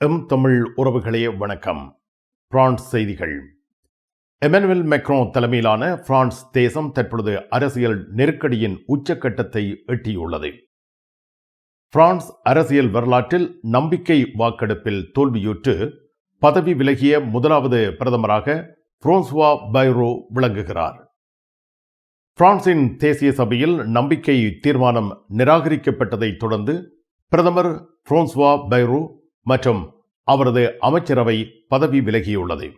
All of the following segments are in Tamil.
எம் தமிழ் உறவுகளே வணக்கம். பிரான்ஸ் செய்திகள். எமனுவல் மெக்ரோ தலைமையிலான பிரான்ஸ் தேசம் தற்பொழுது அரசியல் நெருக்கடியின் உச்சக்கட்டத்தை எட்டியுள்ளது. பிரான்ஸ் அரசியல் வரலாற்றில் நம்பிக்கை வாக்கெடுப்பில் தோல்வியுற்று பதவி விலகிய முதலாவது பிரதமராக புரோன்சுவா பைரோ விளங்குகிறார். பிரான்சின் தேசிய சபையில் நம்பிக்கை தீர்மானம் நிராகரிக்கப்பட்டதைத் தொடர்ந்து பிரதமர் புரோன்சுவா பைரோ மற்றும் அவரது அமைச்சரவை பதவி விலகியுள்ளது.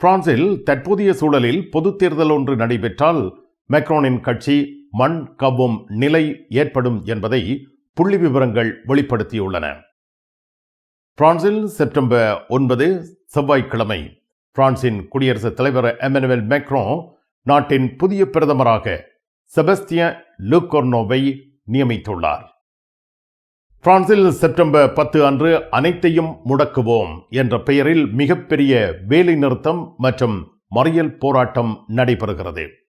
பிரான்சில் தற்போதைய சூழலில் பொதுத் தேர்தல் ஒன்று நடைபெற்றால் மெக்ரோனின் கட்சி மண் கவ்வும் நிலை ஏற்படும் என்பதை புள்ளி விவரங்கள் வெளிப்படுத்தியுள்ளன. பிரான்சில் செப்டம்பர் ஒன்பது செவ்வாய்க்கிழமை பிரான்சின் குடியரசுத் தலைவர் எமனுவல் மேக்ரோ நாட்டின் புதிய பிரதமராக செபஸ்தியன் லுகோர்னோவை நியமித்துள்ளார். பிரான்சில் செப்டம்பர் பத்து அன்று அனைத்தையும் முடக்குவோம் என்ற பெயரில் மிகப்பெரிய வேலை நிறுத்தம் மற்றும் மறியல் போராட்டம் நடைபெறுகிறது.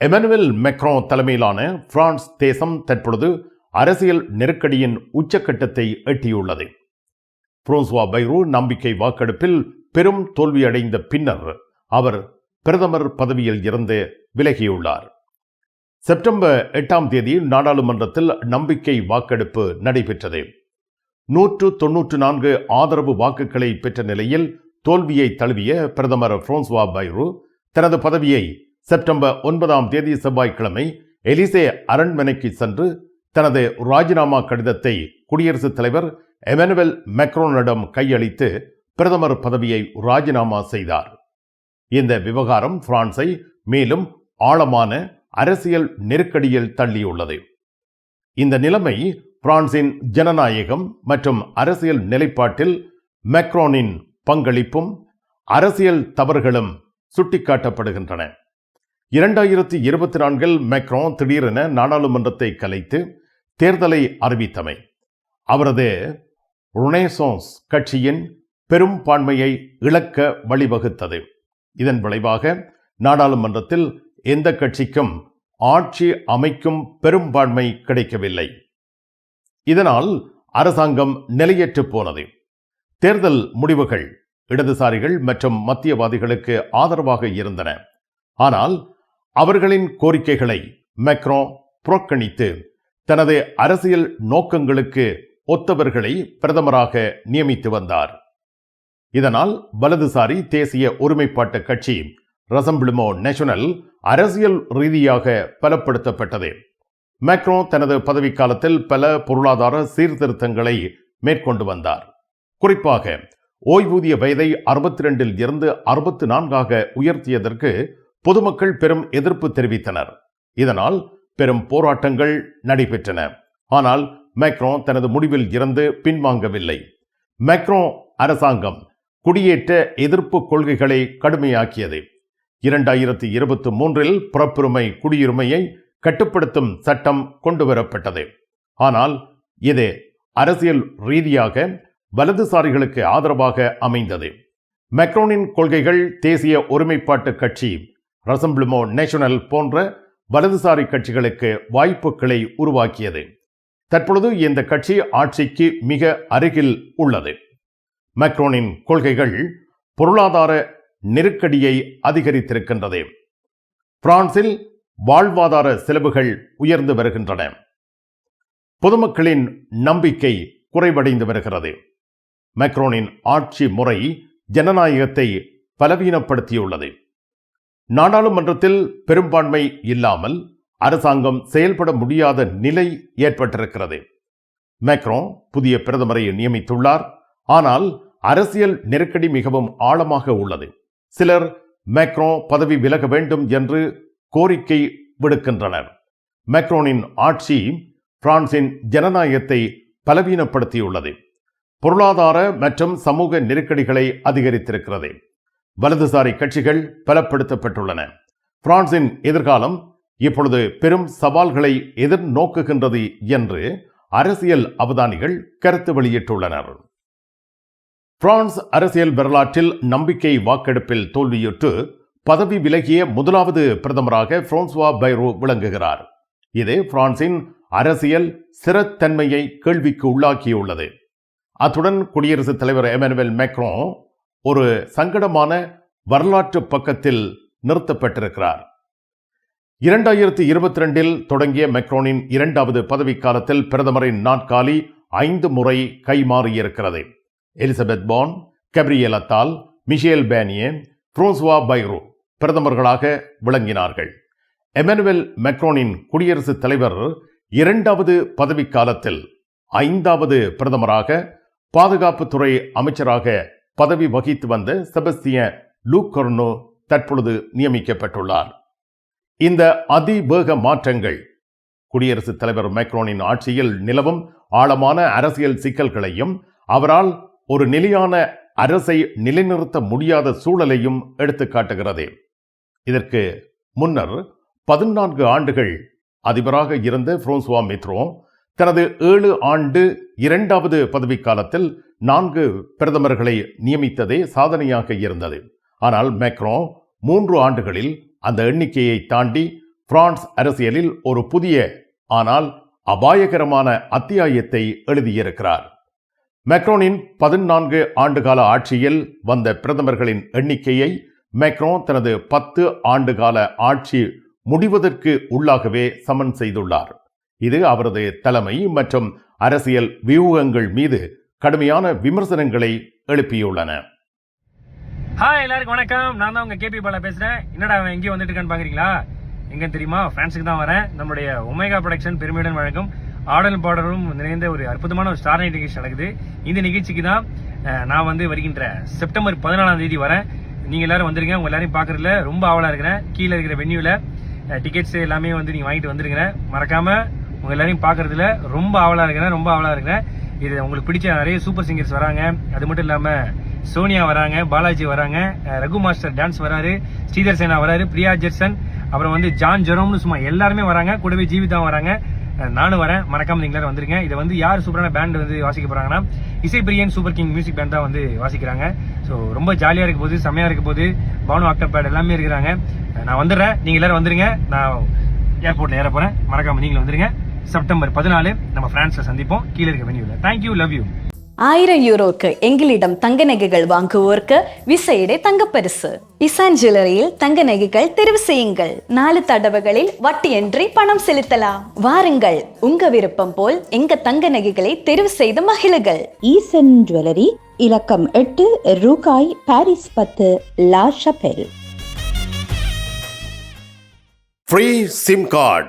Emmanuel Macron தலைமையிலான பிரான்ஸ் தேசம் தற்பொழுது அரசியல் நெருக்கடியின் உச்சக்கட்டத்தை எட்டியுள்ளது. புரோன்சுவா பைரோ நம்பிக்கை வாக்கெடுப்பில் பெரும் தோல்வியடைந்த பின்னர் அவர் பிரதமர் பதவியில் இருந்து விலகியுள்ளார். செப்டம்பர் எட்டாம் தேதி நாடாளுமன்றத்தில் நம்பிக்கை வாக்கெடுப்பு நடைபெற்றது. நூற்று தொன்னூற்று நான்கு ஆதரவு வாக்குகளை பெற்ற நிலையில் தோல்வியை தழுவிய பிரதமர் பிரான்சுவா பைரோ தனது பதவியை செப்டம்பர் ஒன்பதாம் தேதி செவ்வாய்க்கிழமை எலிசே அரண்மனைக்கு சென்று தனது ராஜினாமா கடிதத்தை குடியரசுத் தலைவர் எமனுவல் மெக்ரோனிடம் கையளித்து பிரதமர் பதவியை ராஜினாமா செய்தார். இந்த விவகாரம் பிரான்சை மேலும் ஆழமான அரசியல் நெருக்கடியில் தள்ளியுள்ளது. இந்த நிலைமை பிரான்சின் ஜனநாயகம் மற்றும் அரசியல் நிலைப்பாட்டில் மெக்ரோனின் பங்களிப்பும் அரசியல் தவறுகளும் சுட்டிக்காட்டப்படுகின்றன. இரண்டாயிரத்தி இருபத்தி நான்கில் மெக்ரோ திடீரென நாடாளுமன்றத்தை கலைத்து தேர்தலை அறிவித்தமை. அவரது ருனேசோன்ஸ் கட்சியின் பெரும்பான்மையை இழக்க வழிவகுத்தது. இதன் விளைவாக நாடாளுமன்றத்தில் எந்த கட்சிக்கும் ஆட்சி அமைக்கும் பெரும்பான்மை கிடைக்கவில்லை. இதனால் அரசாங்கம் நிலையற்று போனது. தேர்தல் முடிவுகள் இடதுசாரிகள் மற்றும் மத்தியவாதிகளுக்கு ஆதரவாக இருந்தன. ஆனால் அவர்களின் கோரிக்கைகளை மெக்ரோ புறக்கணித்து தனது அரசியல் நோக்கங்களுக்கு ஒத்தவர்களை பிரதமராக நியமித்து வந்தார். இதனால் வலதுசாரி தேசிய ஒருமைப்பாட்டு கட்சி ரசம்பிளிமோ நேஷனல் அரசியல் ரீதியாக பலப்படுத்தப்பட்டது. மேக்ரோ தனது பதவிக்காலத்தில் பல பொருளாதார சீர்திருத்தங்களை மேற்கொண்டு வந்தார். குறிப்பாக ஓய்வூதிய வயதை அறுபத்தி ரெண்டில் இருந்து அறுபத்தி நான்காக உயர்த்தியதற்கு பொதுமக்கள் பெரும் எதிர்ப்பு தெரிவித்தனர். இதனால் பெரும் போராட்டங்கள் நடைபெற்றன. ஆனால் மேக்ரோ தனது முடிவில் இருந்து பின்வாங்கவில்லை. மேக்ரோ அரசாங்கம் குடியேற்ற எதிர்ப்பு கொள்கைகளை கடுமையாக்கியது. இரண்டாயிரத்தி இருபத்தி மூன்றில் புறப்புரிமை குடியுரிமையை கட்டுப்படுத்தும் சட்டம் கொண்டுவரப்பட்டது. ஆனால் இது அரசியல் ரீதியாக வலதுசாரிகளுக்கு ஆதரவாக அமைந்தது. மெக்ரோனின் கொள்கைகள் தேசிய ஒருமைப்பாட்டு கட்சி ரசம்பிளமோ நேஷனல் போன்ற வலதுசாரி கட்சிகளுக்கு வாய்ப்புகளை உருவாக்கியது. தற்பொழுது இந்த கட்சி ஆட்சிக்கு மிக அருகில் உள்ளது. மேக்ரோனின் கொள்கைகள் பொருளாதார நெருக்கடியை அதிகரித்திருக்கின்றது. பிரான்சில் வாழ்வாதார செலவுகள் உயர்ந்து வருகின்றன. பொதுமக்களின் நம்பிக்கை குறைவடைந்து வருகிறது. மேக்ரோனின் ஆட்சி முறை ஜனநாயகத்தை பலவீனப்படுத்தியுள்ளது. நாடாளுமன்றத்தில் பெரும்பான்மை இல்லாமல் அரசாங்கம் செயல்பட முடியாத நிலை ஏற்பட்டிருக்கிறது. மேக்ரோ புதிய பிரதமரை நியமித்துள்ளார். ஆனால் அரசியல் நெருக்கடி மிகவும் ஆழமாக உள்ளது. சிலர் மேக்ரோ பதவி விலக வேண்டும் என்று கோரிக்கை விடுக்கின்றனர். மேக்ரோனின் ஆட்சி பிரான்சின் ஜனநாயகத்தை பலவீனப்படுத்தியுள்ளது. பொருளாதார மற்றும் சமூக நெருக்கடிகளை அதிகரித்திருக்கிறது. வலதுசாரி கட்சிகள் பலப்படுத்தப்பட்டுள்ளன. பிரான்சின் எதிர்காலம் இப்பொழுது பெரும் சவால்களை எதிர்நோக்குகின்றது என்று அரசியல் அவதானிகள் கருத்து வெளியிட்டுள்ளனர். பிரான்ஸ் அரசியல் வரலாற்றில் நம்பிக்கை வாக்கெடுப்பில் தோல்வியுற்று பதவி விலகிய முதலாவது பிரதமராக பிரான்சுவா பைரோ விளங்குகிறார். இது பிரான்சின் அரசியல் சிறத்தன்மையை கேள்விக்கு உள்ளாக்கியுள்ளது. அத்துடன் குடியரசுத் தலைவர் எமனுவல் மேக்ரோ ஒரு சங்கடமான வரலாற்று பக்கத்தில் நிறுத்தப்பட்டிருக்கிறார். இரண்டாயிரத்தி இருபத்தி ரெண்டில் தொடங்கிய மெக்ரோனின் இரண்டாவது பதவிக்காலத்தில் பிரதமரின் நாட்காலி ஐந்து முறை கைமாறியிருக்கிறது Elisabeth Borne Gabriel Attal Michel Barnier François Bayrou பிரதமர்களாக விளங்கினார்கள். எமனுவல் மெக்ரோனின் குடியரசுத் தலைவர் இரண்டாவது பதவிக்காலத்தில் ஐந்தாவது பிரதமராக பாதுகாப்புத்துறை அமைச்சராக பதவி வகித்து வந்த செபஸ்திய லூக்கொர்னோ தற்பொழுது நியமிக்கப்பட்டுள்ளார். இந்த அதிவேக மாற்றங்கள் குடியரசுத் தலைவர் மைக்ரோனின் ஆட்சியில் நிலவும் ஆழமான அரசியல் சிக்கல்களையும் அவரால் ஒரு நிலையான அரசை நிலைநிறுத்த முடியாத சூழலையும் எடுத்துக்காட்டுகிறது இதற்கு முன்னர் பதினான்கு ஆண்டுகள் அதிபராக இருந்த புரோன்சுவா மித்ரோ தனது ஏழு ஆண்டு இரண்டாவது பதவிக்காலத்தில் நான்கு பிரதமர்களை நியமித்ததே சாதனையாக இருந்தது. ஆனால் மேக்ரோ மூன்று ஆண்டுகளில் அந்த எண்ணிக்கையை தாண்டி பிரான்ஸ் அரசியலில் ஒரு புதிய ஆனால் அபாயகரமான அத்தியாயத்தை எழுதியிருக்கிறார். மேக்ரோனின் பதினான்கு ஆண்டுகால ஆட்சியில் வந்த பிரதமர்களின் எண்ணிக்கையை மேக்ரோ தனது பத்து ஆண்டுகால ஆட்சி முடிவதற்கு உள்ளாகவே சமன் செய்துள்ளார். இது அவரது தலைமை மற்றும் அரசியல் வியூகங்கள் மீது கடுமையான விமர்சனங்களை எழுப்பியுள்ளன. ஹாய் எல்லாருக்கும் வணக்கம். நான் தான் உங்க கேபி பாலா பேசுறேன். என்னடா அவன் எங்கேயும் வந்துட்டு இருக்கான்னு பாக்குறீங்களா? எங்க தெரியுமா? பிரான்ஸுக்கு தான் வரேன். நம்முடைய ஒமேகா ப்ரொடக்ஷன் பெருமையுடன் வழங்கும் ஆடலும் பாடலும் நிறைந்த ஒரு அற்புதமான ஒரு ஸ்டார் நைட் நிகழ்ச்சி நடக்குது. இந்த நிகழ்ச்சிக்கு தான் நான் வந்து வருகின்ற செப்டம்பர் பதினாலாம் தேதி வரேன். நீங்க எல்லாரும் வந்துருங்க. உங்க எல்லாரையும் பாக்குறதுல ரொம்ப ஆவலா இருக்கிறேன். கீழே இருக்கிற வென்யூல டிக்கெட்ஸ் எல்லாமே வந்து நீங்க வாங்கிட்டு வந்துருங்க. மறக்காம உங்க எல்லாரையும் பாக்குறதுல ரொம்ப ஆவலா இருக்கிறேன். ரொம்ப ஆவலா இருக்கிறேன். இது உங்களுக்கு பிடிச்ச நிறைய சூப்பர் சிங்கர்ஸ் வராங்க. அது மட்டும் இல்லாம சோனியா வராங்க பாலாஜி வராங்க ரகு மாஸ்டர் டான்ஸ் வராரு ஸ்ரீதர் சேனா வராரு பிரியா ஜெர்சன் அப்புறம் வந்து ஜான் ஜெரோம்னு சும்மா எல்லாருமே வராங்க. கூடவே ஜீவிதா வராங்க. நானும் வரேன். மறக்காம நீங்க எல்லாரும் வந்துருங்க. இதை வந்து யார் சூப்பரான பேண்ட் வந்து வாசிக்க போறாங்கன்னா Isaipriyan super king music band தான் வந்து வாசிக்கிறாங்க. ஸோ ரொம்ப ஜாலியா இருக்க போது செம்மையா இருக்க போது பானு ஆக்டர் எல்லாமே இருக்கிறாங்க. நான் வந்துடுறேன். நீங்க எல்லாரும் வந்துருங்க. நான் ஏர்போர்ட்ல ஏற போறேன். மறக்காம நீங்களும் வந்துருங்க. செப்டம்பர் பதினாலு நம்ம பிரான்ஸ்ல சந்திப்போம். கீழே இருக்க வெனியூல தேங்க்யூ லவ் யூ ஆயிரம் யூரோக்கு எங்களிடம் தங்க நகைகள் வாங்குவோருக்கு விசையிடை தங்கப்பரிசு. இசான் ஜுவல்லரியில் தங்க நகைகள் தெரிவு செய்யுங்கள். நாலு தடவைகளில் வட்டியின்றி பணம் செலுத்தலாம். வாருங்கள். உங்க விருப்பம் போல் எங்க தங்க நகைகளை தெரிவு செய்து மகிழுங்கள் ஈசன் ஜுவல்லரி இலக்கம் எட்டு ரூகாய் பாரிஸ் பத்து La Chapelle free SIM card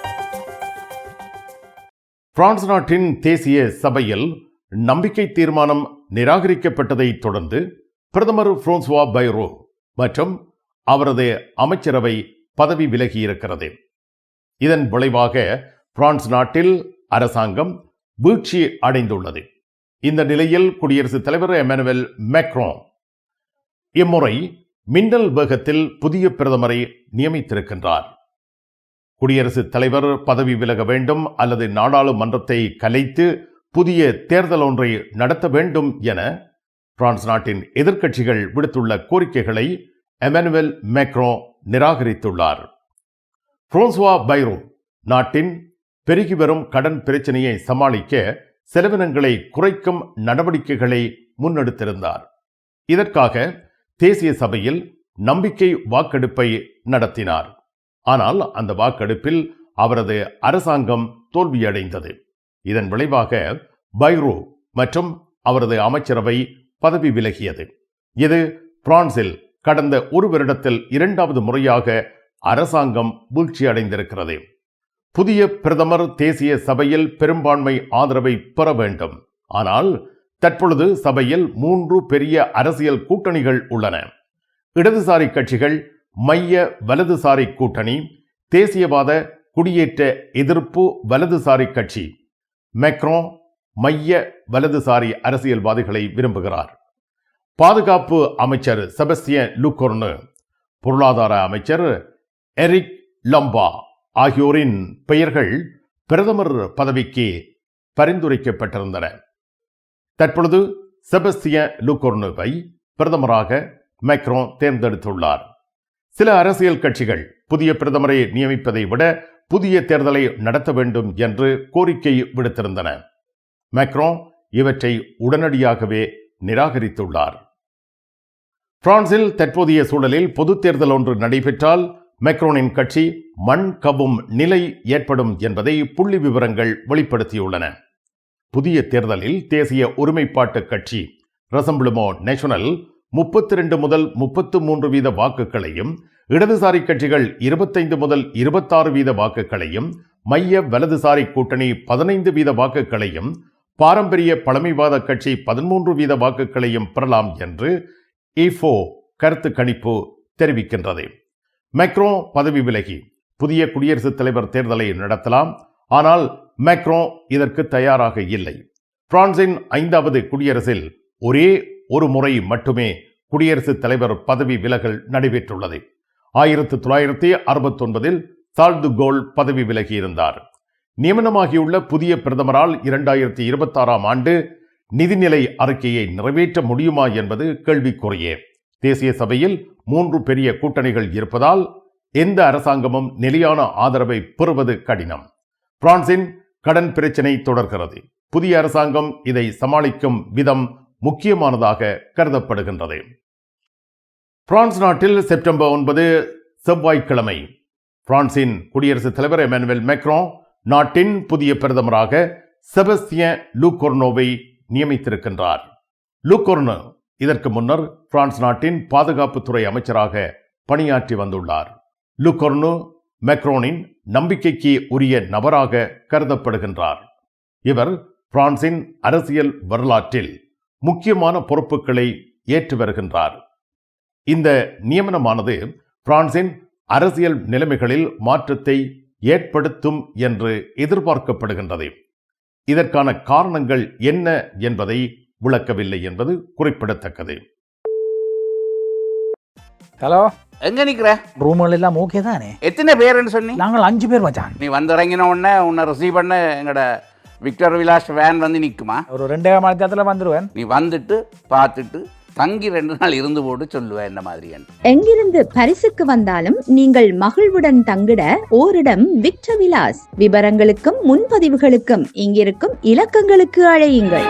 France நாட்டின் தேசிய சபையில் நம்பிக்கை தீர்மானம் நிராகரிக்கப்பட்டதைத் தொடர்ந்து பிரதமர் புரோன்சுவா பைரோ மற்றும் அவரது அமைச்சரவை பதவி விலகியிருக்கிறது. இதன் விளைவாக பிரான்ஸ் நாட்டில் அரசாங்கம் வீழ்ச்சி அடைந்துள்ளது. இந்த நிலையில் குடியரசுத் தலைவர் எமனுவல் மேக்ரோன் இம்முறை மின்னல் வேகத்தில் புதிய பிரதமரை நியமித்திருக்கின்றார். குடியரசுத் தலைவர் பதவி விலக வேண்டும் அல்லது நாடாளுமன்றத்தை கலைத்து புதிய தேர்தல் ஒன்றை நடத்த வேண்டும் என பிரான்ஸ் நாட்டின் எதிர்க்கட்சிகள் விடுத்துள்ள கோரிக்கைகளை எமனுவல் மேக்ரோ நிராகரித்துள்ளார். பிரான்சுவா பைரோ நாட்டின் பெருகி வரும் கடன் பிரச்சனையை சமாளிக்க செலவினங்களை குறைக்கும் நடவடிக்கைகளை முன்னெடுத்திருந்தார். இதற்காக தேசிய சபையில் நம்பிக்கை வாக்கெடுப்பை நடத்தினார். ஆனால் அந்த வாக்கெடுப்பில் அவரது அரசாங்கம் தோல்வியடைந்தது. இதன் விளைவாக பைரோ மற்றும் அவரது அமைச்சரவை பதவி விலகியது. இது பிரான்சில் கடந்த ஒரு வருடத்தில் இரண்டாவது முறையாக அரசாங்கம் வீழ்ச்சியடைந்திருக்கிறது. புதிய பிரதமர் தேசிய சபையில் பெரும்பான்மை ஆதரவை பெற வேண்டும். ஆனால் தற்பொழுது சபையில் மூன்று பெரிய அரசியல் கூட்டணிகள் உள்ளன. இடதுசாரி கட்சிகள் மைய வலதுசாரி கூட்டணி தேசியவாத குடியேற்ற எதிர்ப்பு வலதுசாரி கட்சி. மெக்ரோ மைய வலதுசாரி அரசியல்வாதிகளை விரும்புகிறார். பாதுகாப்பு அமைச்சர் செபஸ்டியன் லுக்கோர்னு பொருளாதார அமைச்சர் எரிக் லம்பா ஆகியோரின் பெயர்கள் பிரதமர் பதவிக்கு பரிந்துரைக்கப்பட்டிருந்தன. தற்பொழுது செபஸ்டியன் லுக்கோர்னுவை பிரதமராக மேக்ரோன் தேர்ந்தெடுத்துள்ளார். சில அரசியல் கட்சிகள் புதிய பிரதமரை நியமிப்பதை விட புதிய தேர்தலை நடத்த வேண்டும் என்று கோரிக்கை விடுத்திருந்தன. மேக்ரோ இவற்றை உடனடியாகவே நிராகரித்துள்ளார். பிரான்சில் தற்போதைய சூழலில் பொது தேர்தல் ஒன்று நடைபெற்றால் மெக்ரோனின் கட்சி மண் கவ்வும் நிலை ஏற்படும் என்பதை புள்ளி விவரங்கள் வெளிப்படுத்தியுள்ளன. புதிய தேர்தலில் தேசிய ஒருமைப்பாட்டு கட்சி ரசம்பிளுமோ நேஷனல் முப்பத்தி ரெண்டு முதல் முப்பத்து மூன்று வீத வாக்குகளையும் இடதுசாரி கட்சிகள் இருபத்தைந்து முதல் இருபத்தாறு வீத வாக்குகளையும் மைய வலதுசாரி கூட்டணி பதினைந்து வீத வாக்குகளையும் பாரம்பரிய பழமைவாத கட்சி பதிமூன்று வீத வாக்குகளையும் பெறலாம் என்று e இஃபோ கருத்து கணிப்பு தெரிவிக்கின்றது. மெக்ரோ பதவி விலகி புதிய குடியரசுத் தலைவர் தேர்தலை நடத்தலாம். ஆனால் மேக்ரோ இதற்கு தயாராக இல்லை. பிரான்சின் ஐந்தாவது குடியரசில் ஒரே ஒரு முறை மட்டுமே குடியரசுத் தலைவர் பதவி விலகல் நடைபெற்றுள்ளது. ஆயிரத்து தொள்ளாயிரத்தி அறுபத்தொன்பதில் சால்து கோல் பதவி விலகியிருந்தார். நியமனமாகியுள்ள புதிய பிரதமரால் இரண்டாயிரத்தி இருபத்தாறாம் ஆண்டு நிதிநிலை அறிக்கையை நிறைவேற்ற முடியுமா என்பது கேள்விக்குறியே. தேசிய சபையில் மூன்று பெரிய கூட்டணிகள் இருப்பதால் எந்த அரசாங்கமும் நிலையான ஆதரவை பெறுவது கடினம். பிரான்சின் கடன் பிரச்சினை தொடர்கிறது. புதிய அரசாங்கம் இதை சமாளிக்கும் விதம் முக்கியமானதாக கருதப்படுகின்றது. பிரான்ஸ் நாட்டில் செப்டம்பர் ஒன்பது செவ்வாய்க்கிழமை பிரான்சின் குடியரசுத் தலைவர் எமானுவேல் மேக்ரோ நாட்டின் புதிய பிரதமராக செபஸ்திய லூகோர்னோவை நியமித்திருக்கின்றார். லூகோர்னோ இதற்கு முன்னர் பிரான்ஸ் நாட்டின் பாதுகாப்புத்துறை அமைச்சராக பணியாற்றி வந்துள்ளார். லுகொர்னு மெக்ரோனின் நம்பிக்கைக்கு உரிய நபராக கருதப்படுகின்றார். இவர் பிரான்சின் அரசியல் வரலாற்றில் முக்கியமான பொறுப்புகளை ஏற்று வருகின்றார். இந்த நியமனமானது பிரான்சின் அரசியல் நிலைமைகளில் மாற்றத்தை ஏற்படுத்தும் என்று எதிர்பார்க்கப்படுகின்றது. இதற்கான காரணங்கள் என்ன என்பதை விளக்கவில்லை என்பது குறிப்பிடத்தக்கது. ஹலோ? எங்க நிக்கிற? ரூம்கள் எல்லாம் ஓகே தானே? எத்தனை பேருன்னு சொன்னி? நாங்கள் அஞ்சு பேர் மச்சான். நீ வந்து இறங்கின உடனே உன்னை ரிசீவ் பண்ண எங்கட விக்டர் விலாஸ் வேன் வந்து நிக்குமா? ஒரு ரெண்டே மணி நேரத்தில் வந்துடுவேன் நீ வந்துட்டு பார்த்துட்டு தங்கி ரெண்டு நாள் இருந்து போட்டு சொல்லுவேன் என்ன மாதிரியான்னு. எங்கிருந்து பரிசுக்கு வந்தாலும் நீங்கள் மகிழ்வுடன் தங்கிட ஓரிடம் விக்டர் விலாஸ். விவரங்களுக்கும் முன்பதிவுகளுக்கும் இங்கிருக்கும் இலக்கங்களுக்கு அழையுங்கள்.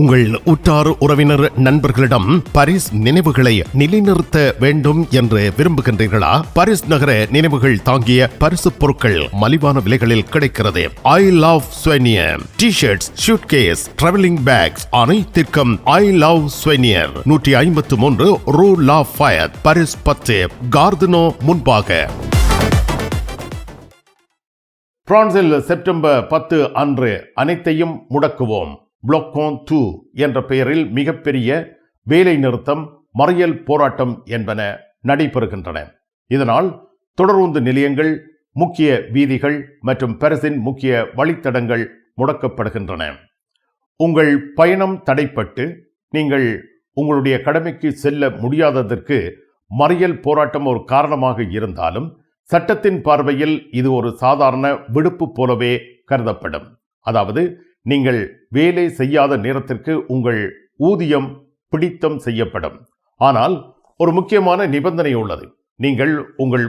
உங்கள் உற்றார் உறவினர் நண்பர்களிடம் பரிஸ் நினைவுகளை நிலைநிறுத்த வேண்டும் என்று விரும்புகின்றீர்களா? பரிஸ் நகர நினைவுகள் தாங்கிய பரிசு பொருட்கள் மலிவான விலைகளில் கிடைக்கிறது. I love souvenir T shirts suitcase travelling bags அனைத்திற்கும் ஐ லவ் ஸ்வெனியர் நூற்றி ஐம்பத்து மூன்று ரூ லா ஃபயர் பரிஸ் பத்து கார்தனோ முன்பாக. பிரான்சில் செப்டம்பர் பத்து அன்று அனைத்தையும் முடக்குவோம். புளோக்கோன் டூ என்ற பெயரில் மிகப்பெரிய வேலை நிறுத்தம் மறியல் போராட்டம் என்பன நடைபெறுகின்றன. இதனால் தொடருந்து நிலையங்கள் முக்கிய வீதிகள் மற்றும் பெரசின் முக்கிய வழித்தடங்கள் முடக்கப்படுகின்றன. உங்கள் பயணம் தடைப்பட்டு நீங்கள் உங்களுடைய கடமைக்கு செல்ல முடியாததற்கு மறியல் போராட்டம் ஒரு காரணமாக இருந்தாலும் சட்டத்தின் பார்வையில் இது ஒரு சாதாரண விடுப்பு போலவே கருதப்படும். அதாவது நீங்கள் வேலை செய்யாத நேரத்திற்கு உங்கள் ஊதியம் பிடித்தம் செய்யப்படும். ஆனால் ஒரு முக்கியமான நிபந்தனை உள்ளது. நீங்கள் உங்கள்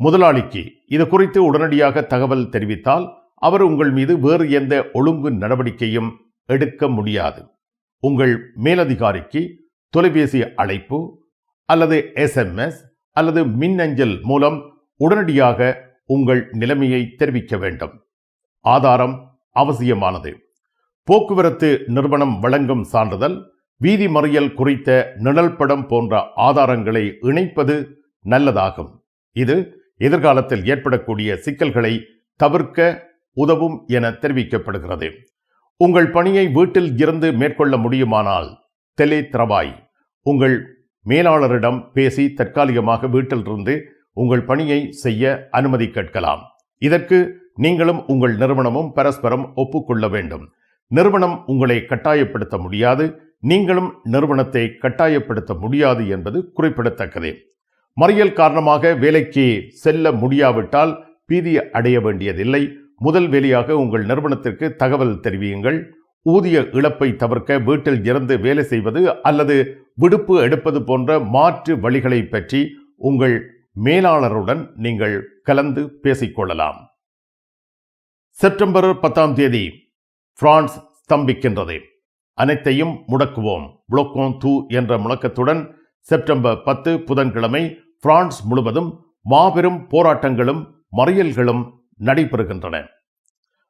முதலாளிக்கு இது குறித்து உடனடியாக தகவல் தெரிவித்தால் அவர் உங்கள் மீது வேறு எந்த ஒழுங்கு நடவடிக்கையும் எடுக்க முடியாது. உங்கள் மேலதிகாரிக்கு தொலைபேசி அழைப்பு அல்லது எஸ்எம்எஸ் அல்லது மின்னஞ்சல் மூலம் உடனடியாக உங்கள் நிலைமையை தெரிவிக்க வேண்டும். ஆதாரம் அவசியமானது. போக்குவரத்து நிறுவனம் வழங்கும் சான்றிதழ் வீதி மறியல் குறித்த நிழல் படம் போன்ற ஆதாரங்களை இணைப்பது நல்லதாகும். இது எதிர்காலத்தில் ஏற்படக்கூடிய சிக்கல்களை தவிர்க்க உதவும் என தெரிவிக்கப்படுகிறது. உங்கள் பணியை வீட்டில் இருந்து மேற்கொள்ள முடியுமானால் தெலே திரவாய். உங்கள் மேலாளரிடம் பேசி தற்காலிகமாக வீட்டிலிருந்து உங்கள் பணியை செய்ய அனுமதி கேட்கலாம். இதற்கு நீங்களும் உங்கள் நிறுவனமும் பரஸ்பரம் ஒப்புக்கொள்ள வேண்டும். நிறுவனம் உங்களை கட்டாயப்படுத்த முடியாது. நீங்களும் நிறுவனத்தை கட்டாயப்படுத்த முடியாது என்பது குறிப்பிடத்தக்கது. மறியல் காரணமாக வேலைக்கு செல்ல முடியாவிட்டால் பீதி அடைய வேண்டியதில்லை. முதல் வேலையாக உங்கள் நிறுவனத்திற்கு தகவல் தெரிவியுங்கள். ஊதிய இழப்பை தவிர்க்க வீட்டில் இருந்து வேலை செய்வது அல்லது விடுப்பு எடுப்பது போன்ற மாற்று வழிகளை பற்றி உங்கள் மேலாளருடன் நீங்கள் கலந்து பேசிக்கொள்ளலாம். செப்டம்பர் பத்தாம் தேதி பிரான்ஸ் ஸ்தம்பிக்கின்றது. அனைத்தையும் முடக்குவோம். புளோக்கோன் தூ என்ற முழக்கத்துடன் செப்டம்பர் பத்து புதன்கிழமை பிரான்ஸ் முழுவதும் மாபெரும் போராட்டங்களும் மறியல்களும் நடைபெறுகின்றன.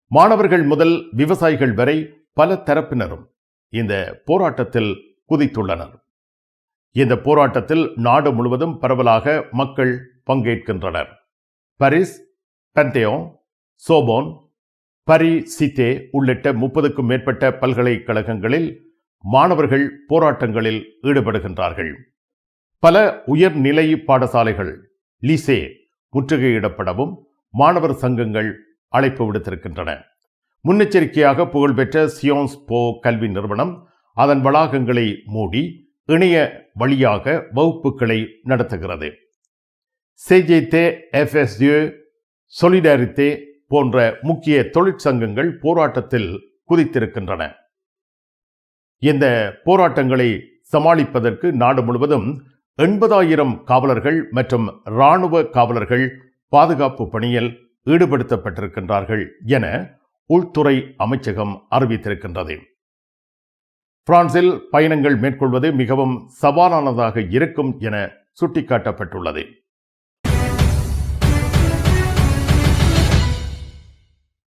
மாணவர்கள் முதல் விவசாயிகள் வரை பல தரப்பினரும் இந்த போராட்டத்தில் குதித்துள்ளனர். இந்த போராட்டத்தில் நாடு முழுவதும் பரவலாக மக்கள் பங்கேற்கின்றனர். பாரிஸ் பென்தேயோன் சோபோன் பரி சித்தே உள்ளிட்ட முப்பதுக்கும் மேற்பட்ட பல்கலைக்கழகங்களில் மாணவர்கள் போராட்டங்களில் ஈடுபடுகின்றார்கள். பல உயர்நிலை பாடசாலைகள் லீசே முற்றுகையிடப்படவும் மாணவர் சங்கங்கள் அழைப்பு விடுத்திருக்கின்றன. முன்னெச்சரிக்கையாக புகழ்பெற்ற சியோன்ஸ் போ கல்வி நிறுவனம் அதன் வளாகங்களை மூடி இணைய வழியாக வகுப்புகளை நடத்துகிறது. சேஜேதே எஃப்எஸ்யூ சொலிடாரித்தே போன்ற முக்கிய தொழிற்சங்கங்கள் போராட்டத்தில் குதித்திருக்கின்றன. இந்த போராட்டங்களை சமாளிப்பதற்கு நாடு முழுவதும் எண்பதாயிரம் காவலர்கள் மற்றும் இராணுவ காவலர்கள் பாதுகாப்பு பணியில் ஈடுபடுத்தப்பட்டிருக்கின்றார்கள் என உள்துறை அமைச்சகம் அறிவித்திருக்கின்றது. பிரான்சில் பயணங்கள் மேற்கொள்வது மிகவும் சவாலானதாக இருக்கும் என சுட்டிக்காட்டப்பட்டுள்ளது.